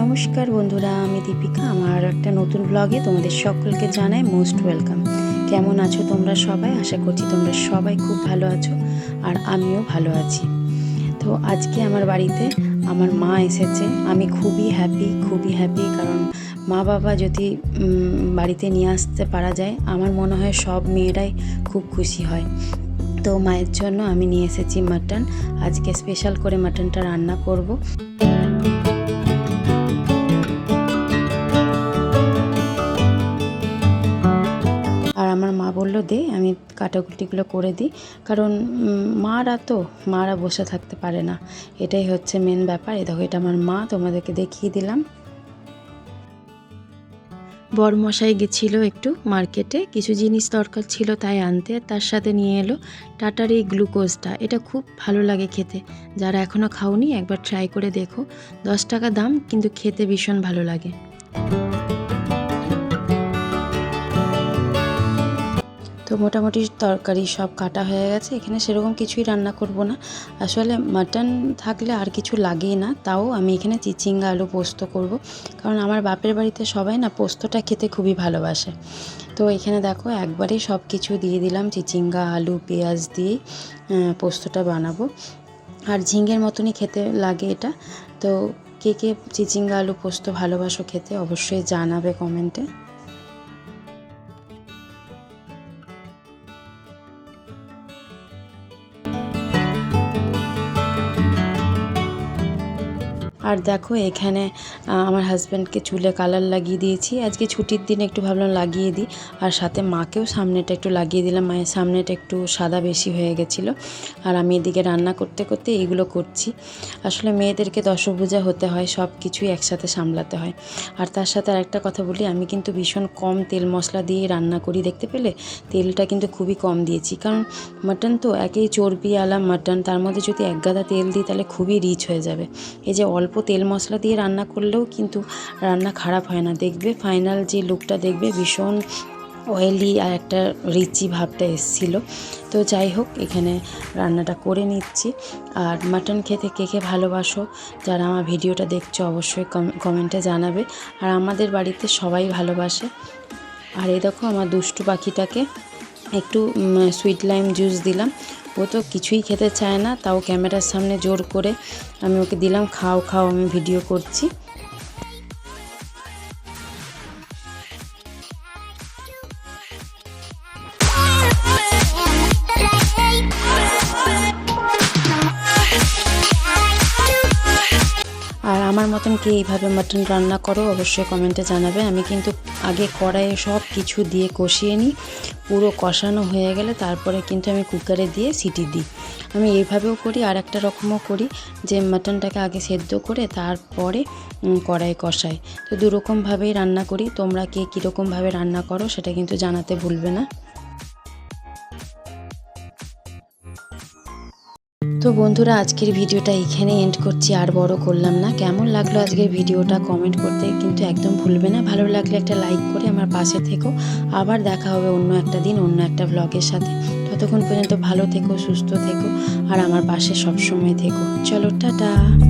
নমস্কার বন্ধুরা, আমি দীপিকা। আমার একটা নতুন ব্লগে তোমাদের সকলকে জানাই মোস্ট ওয়েলকাম কেমন আছো তোমরা সবাই? আশা করছি তোমরা সবাই খুব ভালো আছো আর আমিও ভালো আছি। তো আজকে আমার বাড়িতে আমার মা এসেছে। আমি খুবই হ্যাপি খুবই হ্যাপি কারণ মা বাবা যদি বাড়িতে নিয়ে আসতে পারা যায়, আমার মনে হয় সব মেয়েরাই খুব খুশি হয়। তো মায়ের জন্য আমি নিয়ে এসেছি মাটন। আজকে স্পেশাল করে মাটনটা রান্না করব। আমার মা বলল, দে, আমি কাটাকুটিগুলো করে দিই। কারণ মারা তো, মারা বসে থাকতে পারে না। এটাই হচ্ছে মেন ব্যাপার। এ দেখো, এটা আমার মা, তোমাদেরকে দেখিয়ে দিলাম। বরমশাই গেছিল একটু মার্কেটে, কিছু জিনিস দরকার ছিল তাই আনতে, তার সাথে নিয়ে এলো টাটার এই গ্লুকোজটা। এটা খুব ভালো লাগে খেতে। যারা এখনও খাওনি, একবার ট্রাই করে দেখো। দশ টাকা দাম, কিন্তু খেতে ভীষণ ভালো লাগে। তো মোটামুটি তরকারি সব কাটা হয়ে গেছে। এখানে সেরকম কিছুই রান্না করব না। আসলে মাটন থাকলে আর কিছু লাগেই না। তাও আমি এখানে চিচিঙ্গা আলু পোস্ত করব। কারণ আমার বাপের বাড়িতে সবাই না পোস্তটা খেতে খুবই ভালোবাসে। তো এখানে দেখো একবারেই সব কিছু দিয়ে দিলাম। চিচিঙ্গা, আলু, পেঁয়াজ দিয়ে পোস্তটা বানাবো। আর ঝিঙ্গের মতনই খেতে লাগে এটা। তো কে কে চিচিঙ্গা, আলু, পোস্ত ভালোবাসো খেতে অবশ্যই জানাবে কমেন্টে। আর দেখো এখানে আমার হাজব্যান্ডকে চুলে কালার লাগিয়ে দিয়েছি। আজকে ছুটির দিন একটু ভাবলাম লাগিয়ে দিই। আর সাথে মাকেও সামনেটা একটু লাগিয়ে দিলাম। মায়ের সামনেটা একটু সাদা বেশি হয়ে গেছিল। আর আমি এদিকে রান্না করতে করতে এইগুলো করছি। আসলে মেয়েদেরকে দশভূজা হতে হয় সব কিছুই একসাথে সামলাতে হয়। আর তার সাথে আরেকটা কথা বলি, আমি কিন্তু ভীষণ কম তেল মশলা দিয়ে রান্না করি, দেখতে পেলে? তেলটা কিন্তু খুবই কম দিয়েছি। কারণ মাটন তো একেই চর্বি আলা মাটন তার মধ্যে যদি এক গাদা তেল দিই, তাহলে খুবই রিচ হয়ে যাবে। এই যে অল্প তেল মশলা দিয়ে রান্না করলেও কিন্তু রান্না খারাপ হয় না। দেখবে ফাইনাল যে লুকটা দেখবে ভীষণ অয়েলি আর একটা রিচি ভাবটা এসছিল। তো যাই হোক, এখানে রান্নাটা করে নিচ্ছি। আর মাটন খেতে কে কে ভালোবাসো, যারা আমার ভিডিওটা দেখছ অবশ্যই কমেন্টে জানাবে। আর আমাদের বাড়িতে সবাই ভালোবাসে। আর এই দেখো আমার দুষ্টু পাখিটাকে। একটু সুইট লাইম জুস দিলাম। ও তো কিছুই খেতে চায় না, তাও ক্যামেরার সামনে জোর করে আমি ওকে দিলাম, খাও খাও, আমি ভিডিও করছি। আমার মতন কে এইভাবে মাটন রান্না করো, অবশ্যই কমেন্টে জানাবে। আমি কিন্তু আগে কড়াইয়ে সব কিছু দিয়ে কষিয়ে নিই। পুরো কষানো হয়ে গেলে তারপরে কিন্তু আমি কুকারে দিয়ে সিটি দিই। আমি এইভাবেও করি আর একটা রকমও করি, যে মাটনটাকে আগে সেদ্ধ করে তারপরে কড়াই কষাই। তো দুরকমভাবেই রান্না করি। তোমরা কে কীরকমভাবে রান্না করো সেটা কিন্তু জানাতে ভুলবে না। তো বন্ধুরা, আজকের ভিডিওটা এখানে এন্ড করছি। আর বড় করলাম না। কেমন লাগল আজকের ভিডিওটা কমেন্ট করতে কিন্তু একদম ভুলবে না। ভালো লাগলে একটা লাইক করে আমার পাশে থেকো। আবার দেখা হবে অন্য একটা দিন, অন্য একটা ব্লগের সাথে। ততক্ষণ পর্যন্ত ভালো থেকো, সুস্থ থেকো। আর আমার পাশে সবসময় থেকো। চলো, টাটা।